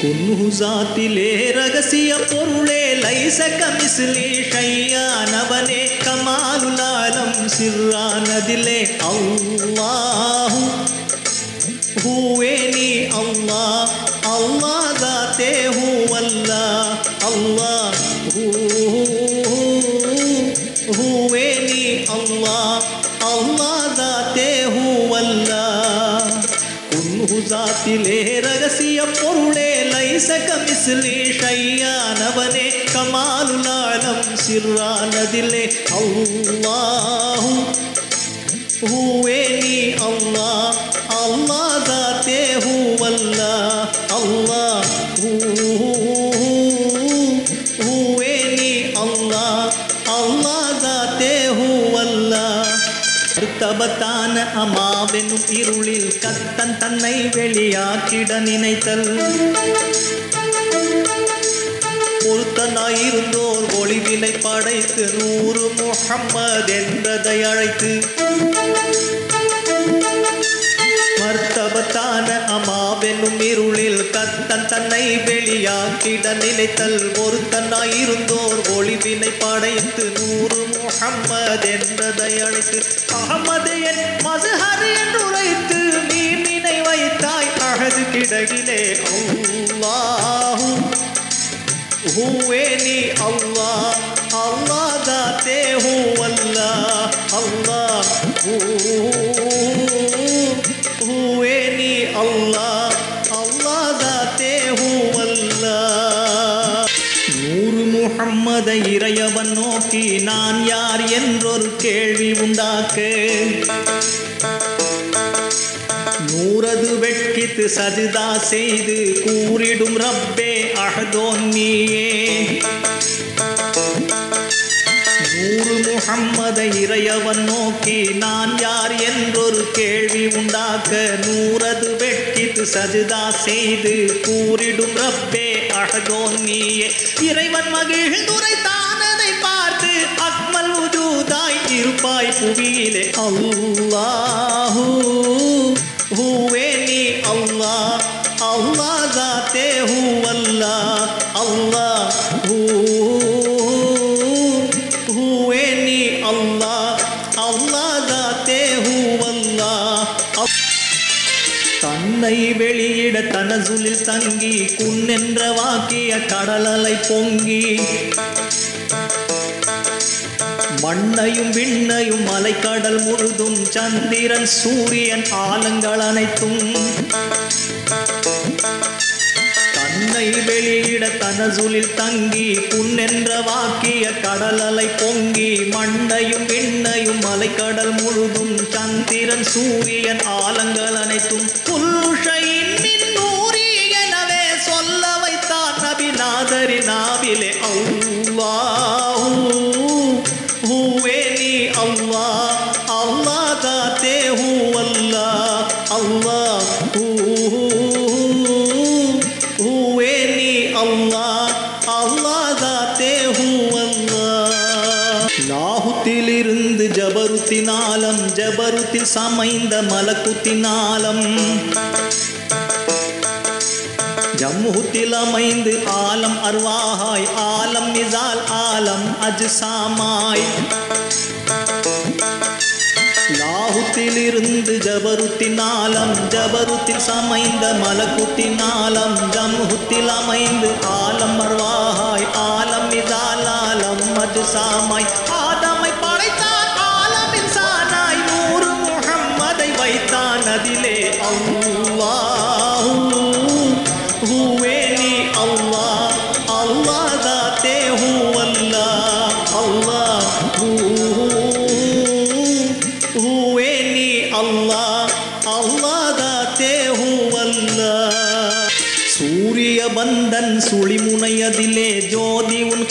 குன்ஹுசாத்திலே ரகசிய பொருளே லைசக மிஸ்லி ஷையானவனே கமாலுலாலம் சிர்ரானதிலே அல்லாஹு ஹூவே நீ அல்லாஹ் அல்லாஹ் தாத்தே who Allah Allah who Huawei குன்ஹுசாத்திலே ரகசிய பொருளே லைசக மிஸ்லி ஷையானவனே கமாலுலாலம் சிர்ரானதிலே அல்லாஹு ஹூவே நீ அல்லாஹ் அல்லாஹ் தாத்தே ஹூ அல்லாஹ் அல்லாஹ் ஹூ தபத்தான அமாவெனும் இருளில் கத்தன் தன்னை வெளியாக்கிட நினைத்தல். பொருத்தனாயிருந்தோர் ஒளிவினை படைத்து நூறு முகம்மது என்பதை அழைத்து. மர்த்தபத்தான அமாவெனும் இருளில் கத்தன் தன்னை வெளியாக்கிட நினைத்தல். பொருத்தனாயிருந்தோர் ஒளிவினை படைத்து நூறு முகம்மது என்பதை அழைத்து அகமது என் மதுஹர் என்று உரைத்து நீ நினை வைத்தாய். அகது கிடகிலே அல்லாஹூ ஹூவே நீ அல்லா அல்லா தாத்தே who Allah Allah who Huawei நீ அல்லா இறையவன் நோக்கி நான் யார் என்றொரு கேள்வி உண்டாக்க. நூறது வெட்கித்து சஜிதா செய்து கூறிடும் ரப்பே அகதோன் நீயே. நூறு முகம்மத இறையவன் நோக்கி நான் யார் என்றொரு கேள்வி உண்டாக்க நூறது வெட்டித்து சஜிதா செய்து கூறிடும் ரப்பே அஹதோன் நீயே. இறைவன் மகிழ்ந்துரை தானதை பார்த்து அக்மல் உதூதாய் இருப்பாய் புவியிலே. அல்லாஹ் தன்னை வெளியிட தனசுலில் தங்கி குன்னென்ற வாக்கிய கடலலை பொங்கி. மண்ணையும் விண்ணையும் மலைக்கடல் முழுதும் சந்திரன் சூரியன் ஆலங்கள் அனைத்தும். தன்னை வெளியிட தனசுலில் தங்கி புன்னென்ற வாக்கிய கடலலை பொங்கி மண்ணையும் விண்ணையும் மலைக்கடல் முழுதும் சந்திரன் சூரியன் ஆலங்கள் அனைத்தும் புல்லுஷையின் நூறி எனவே சொல்ல வைத்தார் நபிநாதரி நாவிலே. அல்லாஹூ ஹூவே நீ அவ்வா அவ்வா தாத்தே ஹூ அல்லா அவ்வா. லாகுத்திலிருந்து ஜபருத்தினாலம் ஜபருத்தில் சமைந்த மலக்குத்தினாலம். ஜம்முத்தில் அமைந்து ஆலம் அர்வாகாய் ஆலம் மிசால் ஆலம் அஜ்சாமாய். லாகுத்திலிருந்து ஜபருத்தினாலம் ஜபருத்தில் சமைந்த மலக்குத்தினாலம் ஜம்முத்தில் அமைந்து ஆலம் அர்வாகாய் ஆலம் அஜ்சாமாய் ஆதமை படைத்தான் ஆலமின் சானாய். நூறு முகம்மதை வைத்தான் அதிலே அல்லாஹூ. ஹூவே நீ அவ்வா அவ்வா தாத்தே ஹூ அல்லாஹ். அல்லாஹ். ஹூவே நீ அவ்வா அவ்வா தாத்தே ஹூ அல்லாஹ். சூரிய பந்தன் சுழிமுனையதிலே ஜோதி உன்